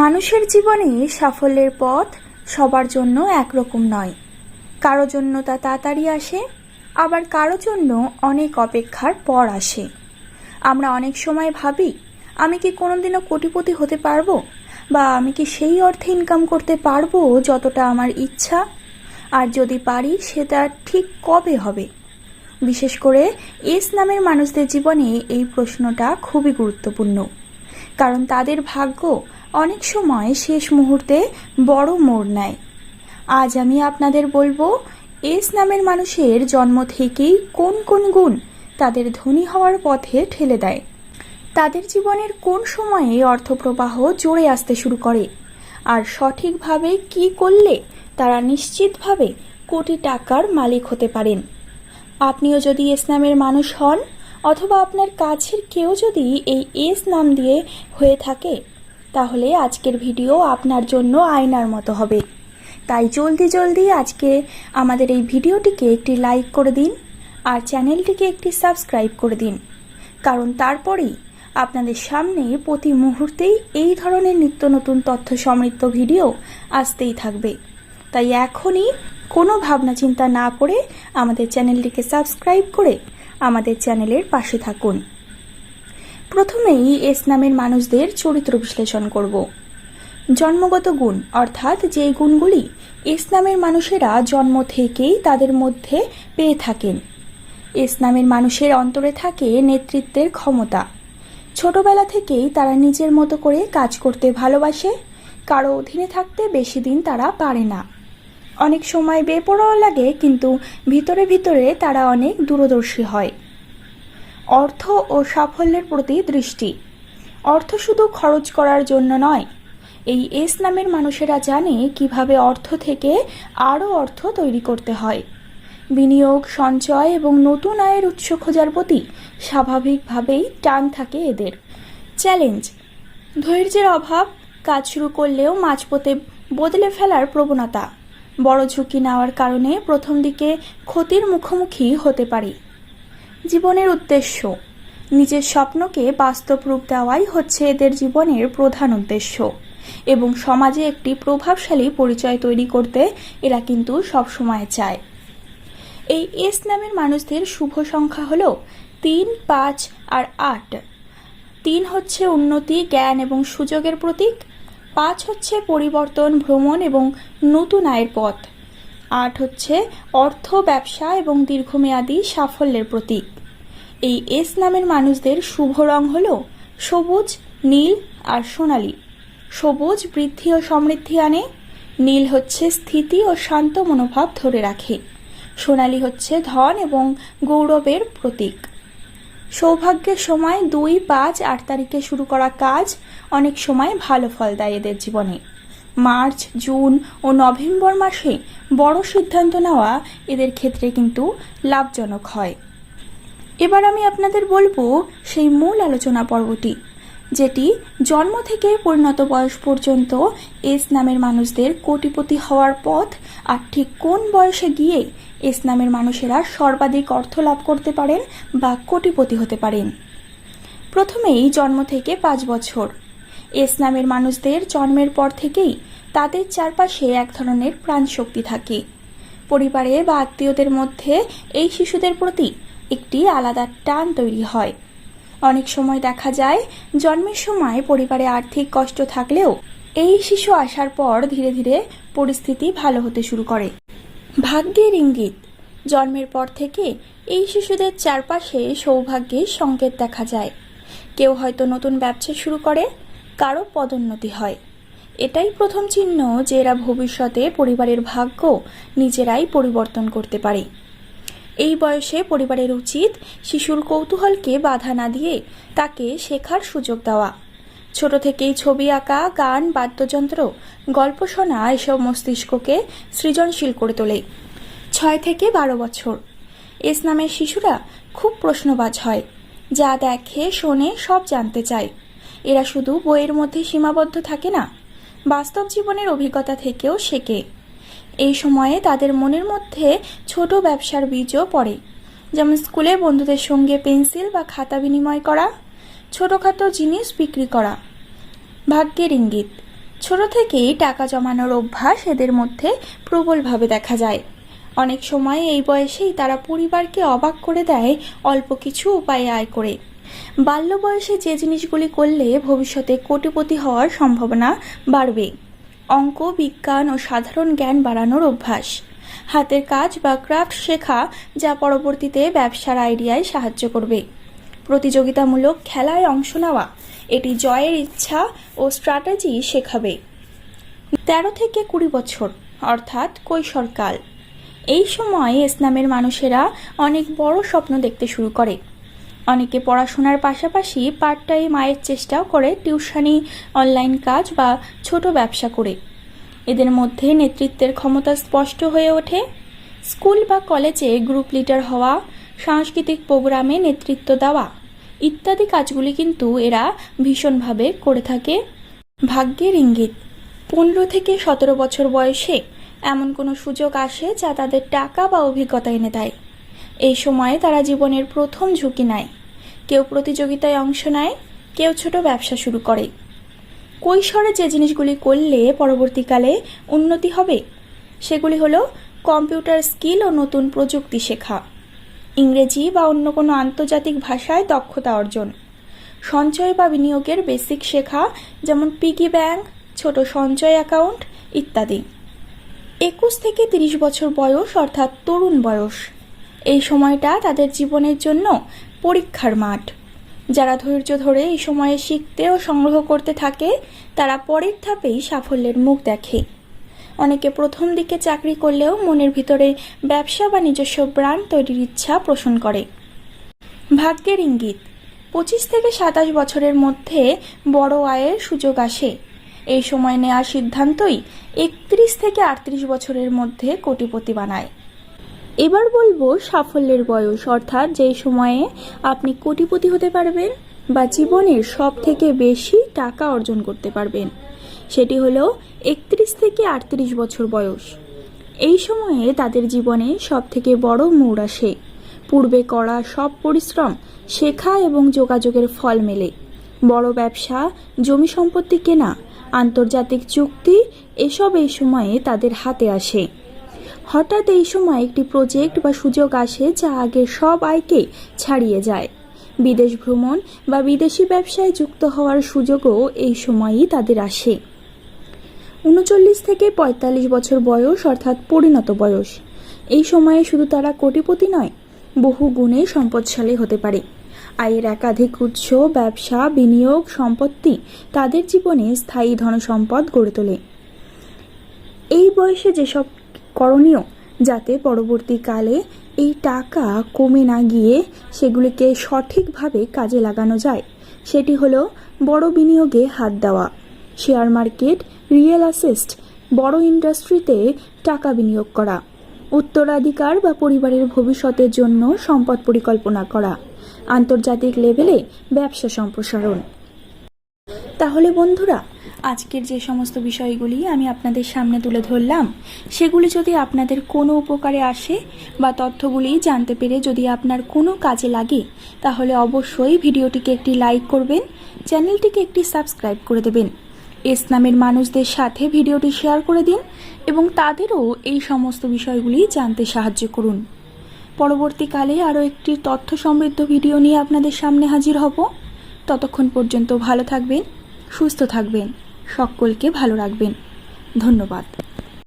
মানুষের জীবনে সাফল্যের পথ সবার জন্য একরকম নয়। কারও জন্য তা তাড়াতাড়ি আসে, আবার কারও জন্য অনেক অপেক্ষার পর আসে। আমরা অনেক সময় ভাবি, আমি কি কোনোদিনও কোটিপতি হতে পারব? বা আমি কি সেই অর্থে ইনকাম করতে পারব যতটা আমার ইচ্ছা? আর যদি পারি, সেটা ঠিক কবে হবে? বিশেষ করে এস নামের মানুষদের জীবনে এই প্রশ্নটা খুবই গুরুত্বপূর্ণ। কারণ তাদের ভাগ্য অনেক সময় শেষ মুহূর্তে বড় মোড় নেয়। আজ আমি আপনাদের বলব, এস নামের মানুষের জন্ম থেকেই কোন কোন গুণ তাদের ধনী হওয়ার পথে ঠেলে দেয়। তাদের জীবনের কোন সময়ে অর্থপ্রবাহ জোরে আসতে শুরু করে? আর সঠিকভাবে কি করলে তারা নিশ্চিতভাবে কোটি টাকার মালিক হতে পারেন? আপনিও যদি এস নামের মানুষ হন, অথবা আপনার কাছের কেউ যদি এই এস নাম দিয়ে হয়ে থাকে তাহলে আজকের ভিডিও আপনার জন্য আয়নার মতো হবে। তাই জলদি জলদি আজকে আমাদের এই ভিডিওটিকে একটি লাইক করে দিন আর চ্যানেলটিকে একটি সাবস্ক্রাইব করে দিন। কারণ তারপরেই আপনাদের সামনে প্রতি মুহূর্তেই এই ধরনের নিত্য নতুন তথ্য সমৃদ্ধ ভিডিও আসতেই থাকবে। তাই এখনই কোনো ভাবনা চিন্তা না করে আমাদের চ্যানেলটিকে সাবস্ক্রাইব করে আমাদের চ্যানেলের পাশে থাকুন। প্রথমেই এস নামের মানুষদের চরিত্র বিশ্লেষণ করব। জন্মগত গুণ, অর্থাৎ যে গুণগুলি এস নামের মানুষেরা জন্ম থেকেই তাদের মধ্যে পেয়ে থাকেন। এস নামের মানুষের অন্তরে থাকে নেতৃত্বের ক্ষমতা। ছোটবেলা থেকেই তারা নিজের মতো করে কাজ করতে ভালোবাসে, কারও অধীনে থাকতে বেশি দিন তারা পারে না। অনেক সময় বেপরোয়া লাগে, কিন্তু ভিতরে ভিতরে তারা অনেক দূরদর্শী হয়। অর্থ ও সাফল্যের প্রতি দৃষ্টি। অর্থ শুধু খরচ করার জন্য নয়, এই এস নামের মানুষেরা জানে কীভাবে অর্থ থেকে আরও অর্থ তৈরি করতে হয়। বিনিয়োগ, সঞ্চয় এবং নতুন আয়ের উৎস খোঁজার প্রতি স্বাভাবিকভাবেই টান থাকে এদের। চ্যালেঞ্জ, ধৈর্যের অভাব, কাজ শুরু করলেও মাঝপথে বদলে ফেলার প্রবণতা। বড় ঝুঁকি নেওয়ার কারণে প্রথম দিকে ক্ষতির মুখোমুখি হতে পারে। জীবনের উদ্দেশ্য। নিজের স্বপ্নকে বাস্তব রূপ দেওয়াই হচ্ছে এদের জীবনের প্রধান উদ্দেশ্য। এবং সমাজে একটি প্রভাবশালী পরিচয় তৈরি করতে এরা কিন্তু সবসময় চায়। এই এস নামের মানুষদের শুভ সংখ্যা হল তিন, পাঁচ আর আট। তিন হচ্ছে উন্নতি, জ্ঞান এবং সুযোগের প্রতীক। পাঁচ হচ্ছে পরিবর্তন, ভ্রমণ এবং নতুন আয়ের পথ। আট হচ্ছে অর্থ, ব্যবসা এবং দীর্ঘমেয়াদী সাফল্যের প্রতীক। এই এস নামের মানুষদের শুভ রং হল সবুজ, নীল আর সোনালী। সবুজ বৃদ্ধি ও সমৃদ্ধি আনে, নীল হচ্ছে স্থিতি ও শান্ত মনোভাব ধরে রাখে, সোনালি হচ্ছে ধন এবং গৌরবের প্রতীক। সৌভাগ্যের সময় দুই, পাঁচ, আট তারিখে শুরু করা কাজ অনেক সময় ভালো ফল দেয় এদের জীবনে। মার্চ, জুন ও নভেম্বর মাসে বড় সিদ্ধান্ত নেওয়া এদের ক্ষেত্রে কিন্তু লাভজনক হয়। এবার আমি আপনাদের বলব সেই মূল আলোচনা পর্বটি, যেটি জন্ম থেকে পরিণত বয়স পর্যন্ত এস নামের মানুষদের কোটিপতি হওয়ার পথ আর ঠিক কোন বয়সে গিয়ে এস নামের মানুষেরা সর্বাধিক অর্থ লাভ করতে পারেন বা কোটিপতি হতে পারেন। প্রথমেই জন্ম থেকে পাঁচ বছর। এস নামের মানুষদের জন্মের পর থেকেই তাদের চারপাশে এক ধরনের প্রাণশক্তি থাকে। পরিবারে বা আত্মীয়দের মধ্যে এই শিশুদের প্রতি একটি আলাদা টান তৈরি হয়। অনেক সময় দেখা যায়, জন্মের সময় পরিবারে আর্থিক কষ্ট থাকলেও এই শিশু আসার পর ধীরে ধীরে পরিস্থিতি ভালো হতে শুরু করে। ভাগ্যের ইঙ্গিত, জন্মের পর থেকে এই শিশুদের চারপাশে সৌভাগ্যের সংকেত দেখা যায়। কেউ হয়তো নতুন ব্যবসা শুরু করে কারও পদোন্নতি হয়। এটাই প্রথম চিহ্ন যে এরা ভবিষ্যতে পরিবারের ভাগ্য নিজেরাই পরিবর্তন করতে পারে। এই বয়সে পরিবারের উচিত শিশুর কৌতূহলকে বাধা না দিয়ে তাকে শেখার সুযোগ দেওয়া। ছোট থেকেই ছবি আঁকা, গান, বাদ্যযন্ত্র, গল্প শোনা এসব মস্তিষ্ককে সৃজনশীল করে তোলে। ছয় থেকে বারো বছর। এস নামের শিশুরা খুব প্রশ্নবাজ হয়। যা দেখে, শোনে, সব জানতে চায়। এরা শুধু বইয়ের মধ্যে সীমাবদ্ধ থাকে না, বাস্তব জীবনের অভিজ্ঞতা থেকেও শেখে। এই সময়ে তাদের মনের মধ্যে ছোট ব্যবসার বীজও পড়ে, যেমন স্কুলে বন্ধুদের সঙ্গে পেন্সিল বা খাতা বিনিময় করা, ছোটোখাটো জিনিস বিক্রি করা। ভাগ্যের ইঙ্গিত, ছোট থেকেই টাকা জমানোর অভ্যাস এদের মধ্যে প্রবলভাবে দেখা যায়। অনেক সময় এই বয়সেই তারা পরিবারকে অবাক করে দেয় অল্প কিছু উপায়ে আয় করে। বাল্য বয়সে যে জিনিসগুলি করলে ভবিষ্যতে কোটিপতি হওয়ার সম্ভাবনা বাড়বে। অঙ্ক, বিজ্ঞান ও সাধারণ জ্ঞান বাড়ানোর অভ্যাস। হাতের কাজ বা ক্রাফট শেখা যা পরবর্তীতে ব্যবসার আইডিয়ায় সাহায্য করবে। প্রতিযোগিতামূলক খেলায় অংশ নেওয়া, এটি জয়ের ইচ্ছা ও স্ট্র্যাটেজি শেখাবে। তেরো থেকে কুড়ি বছর, অর্থাৎ কৈশোরকাল। এই সময় ইসলামের মানুষেরা অনেক বড় স্বপ্ন দেখতে শুরু করে। অনেকে পড়াশোনার পাশাপাশি পার্ট টাইম আয়ের চেষ্টাও করে টিউশনি অনলাইন কাজ বা ছোট ব্যবসা করে। এদের মধ্যে নেতৃত্বের ক্ষমতা স্পষ্ট হয়ে ওঠে। স্কুল বা কলেজে গ্রুপ লিডার হওয়া, সাংস্কৃতিক প্রোগ্রামে নেতৃত্ব দেওয়া ইত্যাদি কাজগুলি কিন্তু এরা ভীষণভাবে করে থাকে। ভাগ্যের ইঙ্গিত, পনেরো থেকে সতেরো বছর বয়সে এমন কোনো সুযোগ আসে যা তাদের টাকা বা অভিজ্ঞতা এনে দেয়। এই সময়ে তারা জীবনের প্রথম ঝুঁকি নেয়। কেউ প্রতিযোগিতায় অংশ নেয়, কেউ ছোট ব্যবসা শুরু করে। কৈশোরে যে জিনিসগুলি করলে পরবর্তীকালে উন্নতি হবে, সেগুলি হলো কম্পিউটার স্কিল ও নতুন প্রযুক্তি শেখা, ইংরেজি বা অন্য কোনো আন্তর্জাতিক ভাষায় দক্ষতা অর্জন, সঞ্চয় বা বিনিয়োগের বেসিক শেখা, যেমন পিগি ব্যাংক ছোট সঞ্চয় অ্যাকাউন্ট ইত্যাদি। একুশ থেকে তিরিশ বছর বয়স অর্থাৎ তরুণ বয়স। এই সময়টা তাদের জীবনের জন্য পরীক্ষার মাঠ। যারা ধৈর্য ধরে এই সময়ে শিখতে ও সংগ্রহ করতে থাকে, তারা পরের ধাপেই সাফল্যের মুখ দেখে। অনেকে প্রথম দিকে চাকরি করলেও মনের ভিতরে ব্যবসা বা নিজস্ব ব্র্যান্ড তৈরির ইচ্ছা পোষণ করে। ভাগ্যের ইঙ্গিত, পঁচিশ থেকে সাতাশ বছরের মধ্যে বড় আয়ের সুযোগ আসে। এই সময় নেওয়া সিদ্ধান্তই একত্রিশ থেকে আটত্রিশ বছরের মধ্যে কোটিপতি বানায়। এবার বলব সাফল্যের বয়স, অর্থাৎ যেই সময়ে আপনি কোটিপতি হতে পারবেন বা জীবনের সব থেকে বেশি টাকা অর্জন করতে পারবেন, সেটি হলো একত্রিশ থেকে আটত্রিশ বছর বয়স। এই সময়ে তাদের জীবনে সব থেকে বড় মোড় আসে। পূর্বে করা সব পরিশ্রম শেখা এবং যোগাযোগের ফল মেলে। বড় ব্যবসা, জমি সম্পত্তি কেনা, আন্তর্জাতিক চুক্তি, এসব এই সময়ে তাদের হাতে আসে। হঠাৎ এই সময় একটি প্রজেক্ট বা সুযোগ আসে যা আগের সব আয়কে ছাড়িয়ে যায়। বিদেশ ভ্রমণ বা বিদেশি ব্যবসায় যুক্ত হওয়ার সুযোগও এই সময়ই তাদের আসে। উনচল্লিশ থেকে পঁয়তাল্লিশ বছর বয়স অর্থাৎ পরিণত বয়স। এই সময়ে শুধু তারা কোটিপতি নয়, বহু গুণে সম্পদশালী হতে পারে। আয়ের একাধিক উৎস, ব্যবসা, বিনিয়োগ, সম্পত্তি তাদের জীবনে স্থায়ী ধনসম্পদ গড়ে তোলে। এই বয়সে যেসব করণীয়, যাতে পরবর্তীকালে এই টাকা কমে না গিয়ে সেগুলিকে সঠিকভাবে কাজে লাগানো যায়। সেটি হলো বড় বিনিয়োগে হাত দেওয়া। শেয়ার মার্কেট, রিয়েল অ্যাসেস্ট বড় ইন্ডাস্ট্রিতে টাকা বিনিয়োগ করা। উত্তরাধিকার বা পরিবারের ভবিষ্যতের জন্য সম্পদ পরিকল্পনা করা। আন্তর্জাতিক লেভেলে ব্যবসা সম্প্রসারণ। তাহলে বন্ধুরা আজকের যে সমস্ত বিষয়গুলি আমি আপনাদের সামনে তুলে ধরলাম, সেগুলি যদি আপনাদের কোনো উপকারে আসে বা তথ্যগুলি জানতে পেরে যদি আপনার কোনো কাজে লাগে, তাহলে অবশ্যই ভিডিওটিকে একটি লাইক করবেন, চ্যানেলটিকে একটি সাবস্ক্রাইব করে দেবেন। ইসলামের মানুষদের সাথে ভিডিওটি শেয়ার করে দিন এবং তাদেরও এই সমস্ত বিষয়গুলি জানতে সাহায্য করুন। পরবর্তীকালে আরও একটি তথ্য সমৃদ্ধ ভিডিও নিয়ে আপনাদের সামনে হাজির হব। ততক্ষণ পর্যন্ত ভালো থাকবেন, সুস্থ থাকবেন। সকলকে ভালো রাখবেন। ধন্যবাদ।